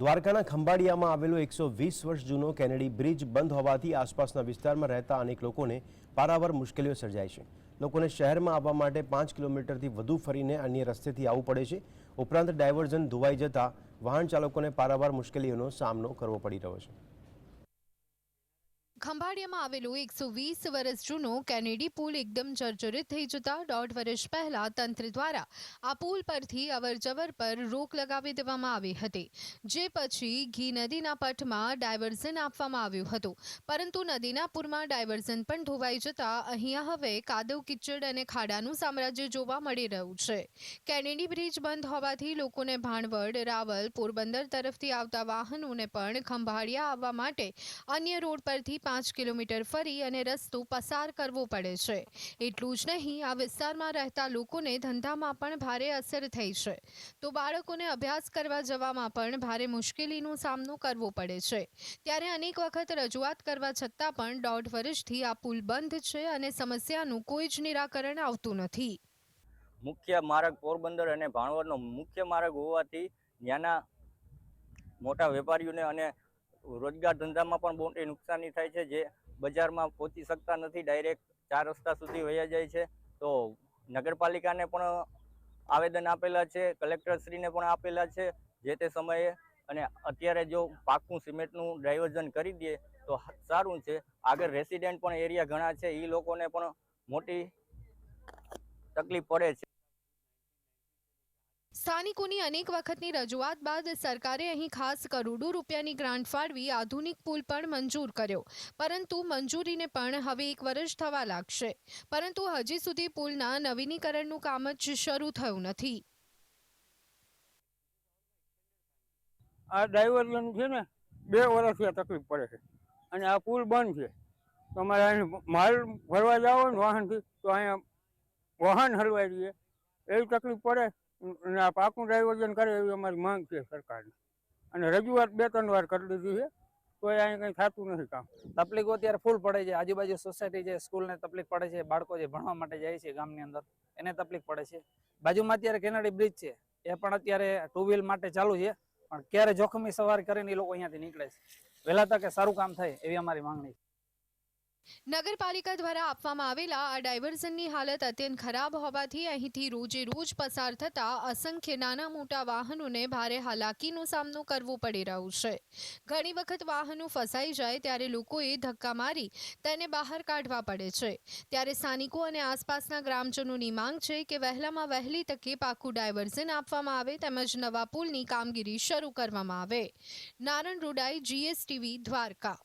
દ્વારકાના ખંભાળિયામાં આવેલો એકસો વીસ વર્ષ જૂનો કેનેડી બ્રિજ બંધ હોવાથી આસપાસના વિસ્તારમાં રહેતા અનેક લોકોને પારાવાર મુશ્કેલીઓ સર્જાય છે. લોકોને શહેરમાં આવવા માટે પાંચ કિલોમીટરથી વધુ ફરીને અન્ય રસ્તેથી આવવું પડે છે. ઉપરાંત ડાયવર્ઝન ધોવાઈ જતા વાહન ચાલકોને પારાવાર મુશ્કેલીઓનો સામનો કરવો પડી રહ્યો છે. ખંભાળિયામાં આવેલું એકસો વીસ વર્ષ જૂનો કેનેડી પુલ એકદમ જર્જરિત થઈ જતા દોઢ વર્ષ પહેલા તંત્ર દ્વારા આ પુલ પરથી અવરજવર પર રોક લગાવી દેવામાં આવી હતી, જે પછી ઘી નદીના પટમાં ડાયવર્ઝન આપવામાં આવ્યું હતું. પરંતુ નદીના પૂરમાં ડાયવર્ઝન પણ ધોવાઈ જતા અહીંયા હવે કાદવ કિચડ અને ખાડાનું સામ્રાજ્ય જોવા મળી રહ્યું છે. કેનેડી બ્રિજ બંધ હોવાથી લોકોને ભાણવડ, રાવલ, પોરબંદર તરફથી આવતા વાહનોને પણ ખંભાળિયા આવવા માટે અન્ય રોડ પરથી પાંચ કિલોમીટર ફરી અને રસ્તો પસાર કરવો પડે છે. એટલું જ નહીં, આ વિસ્તારમાં રહેતા લોકોને ધંધામાં પણ ભારે અસર થઈ છે. તો બાળકોને અભ્યાસ કરવા જવામાં પણ ભારે મુશ્કેલીનો સામનો કરવો પડે છે. ત્યારે અનેક વખત રજૂઆત કરવા છતાં પણ દોઢ વર્ષથી આ પુલ બંધ છે અને સમસ્યાનું કોઈ જ નિરાકરણ આવતું નથી. મુખ્ય માર્ગ પોરબંદર અને ભાણવડનો મુખ્ય માર્ગ હોવાથી ત્યાંના મોટા વેપારીઓને અને રોજગાર ધંધામાં પણ મોટી નુકસાની થાય છે. જે બજારમાં પહોંચી શકતા નથી ડાયરેક્ટ ચાર રસ્તા સુધી વયા જાય છે. તો નગરપાલિકાને પણ આવેદન આપેલા છે, કલેક્ટરશ્રીને પણ આપેલા છે, જે તે સમયે. અને અત્યારે જો પાકું સિમેન્ટનું ડાયવર્ઝન કરી દે તો સારું છે. આગળ રેસિડેન્ટ પણ એરિયા ઘણા છે એ લોકોને પણ મોટી તકલીફ પડે છે. સ્થાનિકોની અનેક વખતની રજૂઆત બાદ સરકારે અહીં ખાસ કરોડો રૂપિયાની ગ્રાન્ટ ફાળવી આધુનિક પુલ પણ મંજૂર કર્યો. પરંતુ મંજૂરીને પણ હવે એક વર્ષ થવા લાગશે. પરંતુ હજી સુધી પુલના નવીનીકરણનું કામ જ શરૂ થયું નથી. આ ડાયવર્ઝન છે ને, બે વર્ષથી તકલીફ પડે છે. અને આ પુલ બંધ છે. તો અહીં માલ ભરવા જાઓ ને વાહનથી, તો અહીંયા વાહન હલવાઈ રહીએ. એવી તકલીફ પડે. પાકું ડાયવર્જન કરે એવી અમારી માંગ છે સરકારની. અને રજૂઆત બે, ત્રણ વાર કરી દીધી છે. તો અહીંયા અહીં કંઈ થતું નથી કામ. તકલીફો અત્યારે ફૂલ પડે છે. આજુબાજુ સોસાયટી છે સ્કૂલને તકલીફ પડે છે, બાળકો જે ભણવા માટે જાય છે ગામની અંદર, એને તકલીફ પડે છે. બાજુમાં અત્યારે કેનેડી બ્રિજ છે. એ પણ અત્યારે ટુ વ્હીલ માટે ચાલુ છે. પણ ક્યારે જોખમી સવારી કરીને એ લોકો અહીંયાથી નીકળે છે. વહેલા તકે સારું કામ થાય એવી અમારી માંગણી છે. નગરપાલિકા દ્વારા આપવામાં આવેલા આ ડાયવર્ઝનની હાલત અત્યંત ખરાબ હોવાથી અહીંથી રોજે રોજ પસાર થતા અસંખ્ય નાના મોટા વાહનોને ભારે હાલાકીનો સામનો કરવો પડી રહ્યો છે. ઘણી વખત વાહનો ફસાઈ જાય ત્યારે લોકોએ ધક્કા મારી તેને બહાર કાઢવા પડે છે. ત્યારે સ્થાનિકો અને આસપાસના ગ્રામજનોની માંગ છે કે વહેલામાં વહેલી તકે પાકું ડાયવર્ઝન આપવામાં આવે તેમજ નવા પુલની કામગીરી શરૂ કરવામાં આવે. નારણ રોડાઈ જીએસટીવી, દ્વારકા.